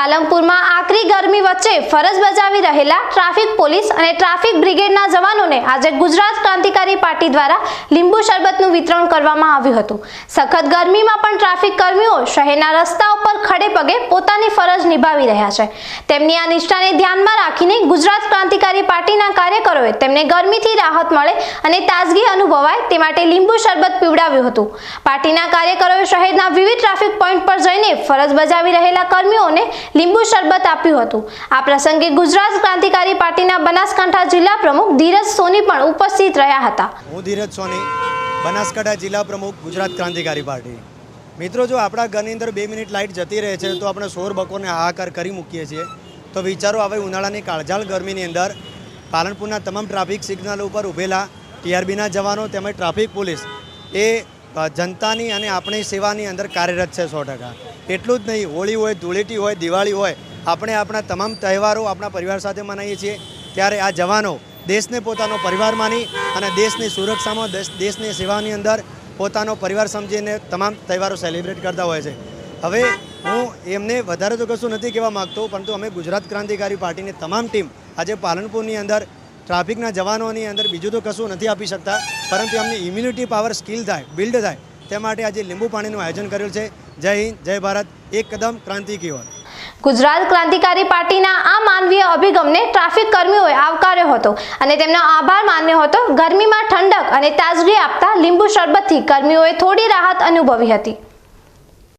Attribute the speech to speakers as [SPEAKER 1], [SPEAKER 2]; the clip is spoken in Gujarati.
[SPEAKER 1] પાલનપુરમાં આકરી ગરમી વચ્ચે ફરજ બજાવી રહેલા ટ્રાફિક પોલીસ અને ટ્રાફિક બ્રિગેડના જવાનોને આજે ગુજરાત ક્રાંતિકારી પાર્ટી દ્વારા લીંબુ શરબતનું વિતરણ કરવામાં આવ્યું હતું. સખત ગરમીમાં પણ ટ્રાફિક કર્મીઓ શહેરના રસ્તા ઉપર ખડે પગે પોતાની ફરજ નિભાવી રહ્યા છે. તેમની આ નિષ્ઠાને ધ્યાનમાં રાખીને ગુજરાત ક્રાંતિકારી પાર્ટીના કાર્યકરોએ તેમને ગરમીથી રાહત મળે અને તાજગી અનુભવાય તે માટે લીંબુ શરબત પીવડાવ્યું હતું. પાર્ટીના કાર્યકરોએ શહેરના વિવિધ ટ્રાફિક પોઈન્ટ પર જઈને ફરજ બજાવી રહેલા કર્મીઓને લીંબુ શરબત આપ્યું હતું. આ પ્રસંગે ગુજરાત ક્રાંતિકારી પાર્ટીના બનાસકાંઠા જિલ્લા પ્રમુખ ધીરજ સોની પણ ઉપસ્થિત રહ્યા હતા.
[SPEAKER 2] હું ધીરજ સોની, બનાસકાંઠા જિલ્લા પ્રમુખ, ગુજરાત ક્રાંતિકારી પાર્ટી. મિત્રો, જો આપણા ઘરની અંદર બે મિનિટ લાઇટ જતી રહે છે તો આપણે સોર બકોરને હાહાકાર કરી મૂકીએ છીએ. તો વિચારો, હવે ઉનાળાની કાળઝાળ ગરમીની અંદર પાલનપુરના તમામ ટ્રાફિક સિગ્નલ ઉપર ઊભેલા ટીઆરબીના જવાનો તેમજ ટ્રાફિક પોલીસ એ જનતાની અને આપણી સેવાની અંદર કાર્યરત છે સો ટકા. એટલું જ નહીં, હોળી હોય, ધૂળેટી હોય, દિવાળી હોય, આપણે આપણા તમામ તહેવારો આપણા પરિવાર સાથે મનાવીએ છીએ. ત્યારે આ જવાનો દેશને પોતાનો પરિવાર માની અને દેશની સુરક્ષામાં, દેશ, દેશની સેવાની અંદર પોતાનો પરિવાર સમજીને તમામ તહેવારો સેલિબ્રેટ કરતા હોય છે. હવે હું એમને વધારે તો કશું નથી કહેવા માગતો, પરંતુ અમે ગુજરાત ક્રાંતિકારી પાર્ટીની તમામ ટીમ આજે પાલનપુરની અંદર, ટ્રાફિકના જવાનોની અંદર બીજું તો કશું નથી આપી શકતા, પરંતુ એમની ઇમ્યુનિટી પાવર સ્કિલ થાય બિલ્ડ થાય, તે માટે આજે લીંબુ પાણીનું આયોજન કર્યું છે. જય હિન્દ, જય ભારત એક કદમ ક્રાંતિ કી ઓર
[SPEAKER 1] ગુજરાત ક્રાંતિકારી પાર્ટીના આ માનવીય અભિગમને ટ્રાફિક કર્મીઓએ આવકાર્યો હતો અને તેમનો આભાર માન્યો હતો. ગરમીમાં ઠંડક અને તાજગી આપતા લીંબુ શરબતથી કર્મીઓએ થોડી રાહત અનુભવી હતી.